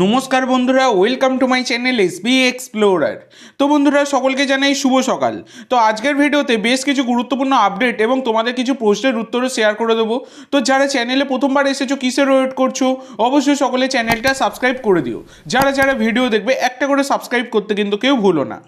নমস্কার বন্ধুরা welcome to my channel S B explorer তো বন্ধুরা, সকলকে জানাই শুভ সকাল। তো আজকের ভিডিওতে বেশ কিছু গুরুত্বপূর্ণ আপডেট এবং তোমাদের কিছু প্রশ্নের উত্তরও শেয়ার করে দেবো। তো যারা চ্যানেলে প্রথমবার এসেছ, কিসের ওয়েট করছ, অবশ্যই সকলে চ্যানেলটা সাবস্ক্রাইব করে দিও। যারা যারা ভিডিও দেখবে, একটা করে সাবস্ক্রাইব করতে কিন্তু কেউ ভুলো না।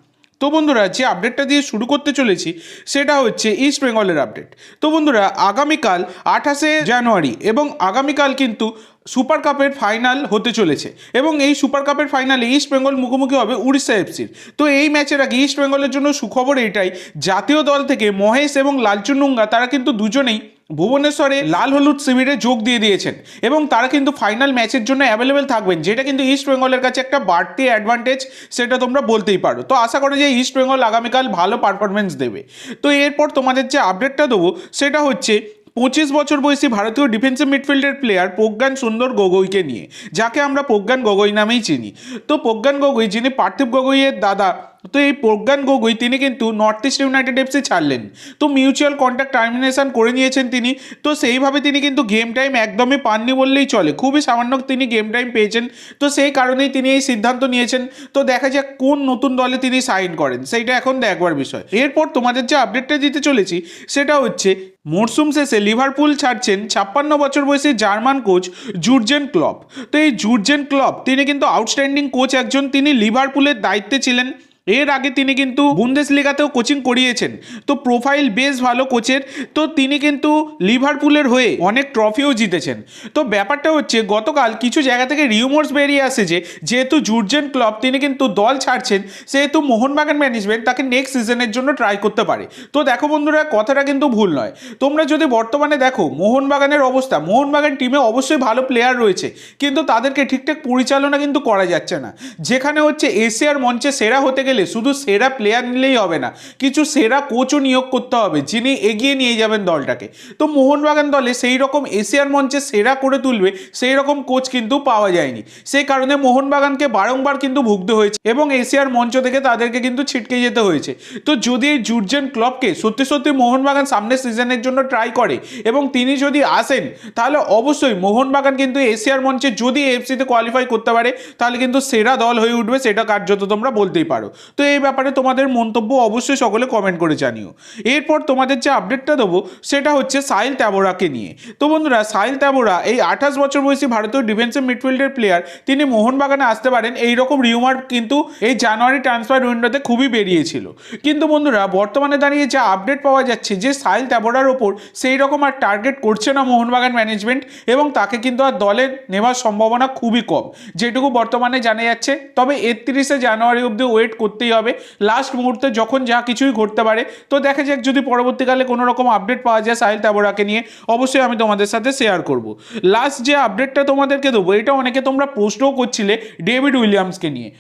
তো বন্ধুরা, যে আপডেটটা দিয়ে শুরু করতে চলেছি, সেটা হচ্ছে ইস্ট বেঙ্গলের আপডেট তো বন্ধুরা, আগামীকাল আঠাশে জানুয়ারি এবং আগামীকাল কিন্তু সুপার কাপের ফাইনাল হতে চলেছে এবং এই সুপার কাপের ফাইনালে ইস্ট বেঙ্গল মুখোমুখি হবে উড়িষ্যা এফসির তো এই ম্যাচের আগে ইস্ট বেঙ্গলের জন্য সুখবর এটাই, জাতীয় দল থেকে মহেশ এবং লালচুনুঙ্গা তারা কিন্তু দুজনেই ভুবনেশ্বরে লাল হলুদ শিবিরে যোগ দিয়ে দিয়েছেন। এবং তারা কিন্তু ফাইনাল ম্যাচের জন্য অ্যাভেলেবেল থাকবেন। যেটা কিন্তু ইস্ট বেঙ্গলের কাছে একটা বাড়তি অ্যাডভান্টেজ সেটা তোমরা বলতেই পারো। তো আশা করি যে ইস্ট বেঙ্গল আগামীকাল ভালো পারফরমেন্স দেবে। তো এরপর তোমাদের যে আপডেটটা দেবো, সেটা হচ্ছে পঁচিশ বছর বয়সী ভারতীয় ডিফেন্সিভ মিডফিল্ডের প্লেয়ার প্রজ্ঞান সুন্দর গগৈকে নিয়ে, যাকে আমরা প্রজ্ঞান গগৈ নামেই চিনি। তো প্রজ্ঞান গগৈ, যিনি পার্থিব গগৈয়ের দাদা তো এই প্রজ্ঞান গগৈ, তিনি কিন্তু নর্থ ইস্ট ইউনাইটেড এফসি ছাড়লেন। তো মিউচুয়াল কন্ট্যাক্ট টার্মিনেশন করে নিয়েছেন তিনি। তো সেইভাবে তিনি কিন্তু গেম টাইম একদমই পাননি বললেই চলে। খুবই সামান্য তিনি গেম টাইম পেয়েছেন। তো সেই কারণেই তিনি এই সিদ্ধান্ত নিয়েছেন। তো দেখা যাক কোন নতুন দলে তিনি সাইন করেন। সেইটা এখন দেখবার বিষয়। এরপর তোমাদের যে আপডেটটা দিতে চলেছি, সেটা হচ্ছে মরশুম শেষে লিভারপুল ছাড়ছেন ছাপ্পান্ন বছর বয়সী জার্মান কোচ জুর্জেন ক্লব তো এই জুর্জেন ক্লব তিনি কিন্তু আউটস্ট্যান্ডিং কোচ একজন। তিনি লিভারপুলের দায়িত্বে ছিলেন। এর আগে তিনি কিন্তু বুন্দেস লিগাতেও কোচিং করিয়েছেন। তো প্রোফাইল বেশ ভালো কোচের, তো তিনি কিন্তু লিভারপুলের হয়ে অনেক ট্রফিও জিতেছেন। তো ব্যাপারটা হচ্ছে, গতকাল কিছু জায়গা থেকে রিউমোর্স বেরিয়ে আসে যে, যেহেতু জুর্জেন ক্লব তিনি কিন্তু দল ছাড়ছেন, সেহেতু মোহনবাগান ম্যানেজমেন্ট তাকে নেক্সট সিজনের জন্য ট্রাই করতে পারে। তো দেখো বন্ধুরা, কথাটা কিন্তু ভুল নয়। তোমরা যদি বর্তমানে দেখো, মোহনবাগানের অবস্থা, মোহনবাগান টিমে অবশ্যই ভালো প্লেয়ার রয়েছে, কিন্তু তাদেরকে ঠিকঠাক পরিচালনা কিন্তু করা যাচ্ছে না। যেখানে হচ্ছে এশিয়ার মঞ্চে সেরা হতে গেলে শুধু সেরা প্লেয়ার নিলেই হবে না, কিছু সেরা কোচও নিয়োগ করতে হবে যিনি এগিয়ে নিয়ে যাবেন দলটাকে। তো মোহনবাগান দলে সেই রকম এশিয়ার মঞ্চে সেরা করে তুলবে সেই রকম কোচ কিন্তু পাওয়া যায়নি। সেই কারণে মোহনবাগানকে বারংবার কিন্তু ভুগতে হয়েছে এবং এশিয়ার মঞ্চ থেকে তাদেরকে কিন্তু ছিটকে যেতে হয়েছে। তো যদি এই জুর্জেন ক্লবকে সত্যি সত্যি মোহনবাগান সামনের সিজনের জন্য ট্রাই করে এবং তিনি যদি আসেন, তাহলে অবশ্যই মোহনবাগান কিন্তু এশিয়ার মঞ্চে যদি এফসিতে কোয়ালিফাই করতে পারে, তাহলে কিন্তু সেরা দল হয়ে উঠবে, সেটা কার্যত তোমরা বলতেই পারো। তো এই ব্যাপারে তোমাদের মন্তব্য অবশ্যই সকলে কমেন্ট করে জানিও। এরপর তোমাদের যে আপডেটটা দেবো, সেটা হচ্ছে সাহিল ত্যাবোরাকে নিয়ে। তো বন্ধুরা, সাহিল ত্যাবোরা এই আঠাশ বছর বয়সী ভারতীয় ডিফেন্সিভ মিডফিল্ডের প্লেয়ার তিনি মোহনবাগানে আসতে পারেন। এই রকম রিউমার কিন্তু এই জানুয়ারি ট্রান্সফার উইন্ডোতে খুবই বেরিয়েছিল। কিন্তু বন্ধুরা, বর্তমানে দাঁড়িয়ে যা আপডেট পাওয়া যাচ্ছে, যে সাহিল ত্যাবোরার ওপর সেই রকম আর টার্গেট করছে না মোহনবাগান ম্যানেজমেন্ট এবং তাকে কিন্তু আর দলে নেওয়ার সম্ভাবনা খুবই কম। যেটুকু বর্তমানে জানা যাচ্ছে, তবে একত্রিশে জানুয়ারি অবধি ওয়েট করতেই হবে। লাস্ট মুহূর্তে যখন যা কিছুই ঘটতে পারে, তো দেখা যাক যদি পরবর্তীকালে কোনো রকম আপডেট পাওয়া যায় সাহিল তাবোরাকে নিয়ে, অবশ্যই আমি তোমাদের সাথে শেয়ার করব। লাস্ট যে আপডেটটা তোমাদেরকে দেবো, এটা অনেকে তোমরা পোস্টও করছিলে ডেভিড উইলিয়ামসকে নিয়ে।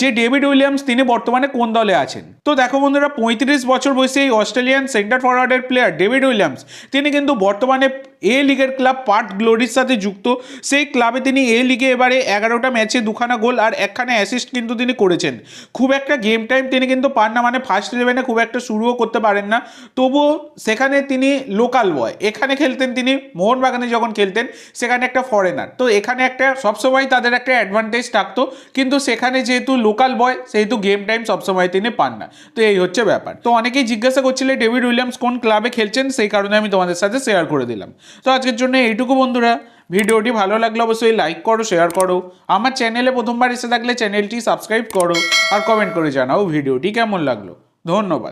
যে ডেভিড উইলিয়ামস, তিনি বর্তমানে কোন দলে আছেন? তো দেখো বন্ধুরা, পঁয়ত্রিশ বছর বয়সী এই অস্ট্রেলিয়ান সেন্টার ফরওয়ার্ডের প্লেয়ার ডেভিড উইলিয়ামস, তিনি কিন্তু বর্তমানে এ লিগের ক্লাব পার্ট গ্লোরির সাথে যুক্ত। সেই ক্লাবে তিনি এ লিগে এবারে এগারোটা ম্যাচে দুখানা গোল আর একখানা অ্যাসিস্ট কিন্তু তিনি করেছেন। খুব একটা গেম টাইম তিনি কিন্তু পান না মানে ফার্স্ট ইলেভেনে খুব একটা শুরুও করতে পারেন না। তবুও সেখানে তিনি লোকাল বয় এখানে খেলতেন তিনি, মোহনবাগানে যখন খেলতেন, সেখানে একটা ফরেনার তো এখানে একটা সবসময় তাদের একটা অ্যাডভান্টেজ থাকতো। কিন্তু সেখানে যেহেতু লোকাল বয় সেহেতু গেম টাইম সবসময় তিনি পান না। তো এই হচ্ছে ব্যাপার। তো অনেকেই জিজ্ঞাসা করছিলে ডেভিড উইলিয়ামস কোন ক্লাবে খেলছেন? সেই কারণে আমি তোমাদের সাথে শেয়ার করে দিলাম। তো আজকের জন্য এইটুকু বন্ধুরা। ভিডিওটি ভালো লাগলে অবশ্যই লাইক করো শেয়ার করো। আমার চ্যানেলে প্রথমবার এসে থাকলে চ্যানেলটি সাবস্ক্রাইব করো আর কমেন্ট করে জানাও ভিডিওটি কেমন লাগল। ধন্যবাদ।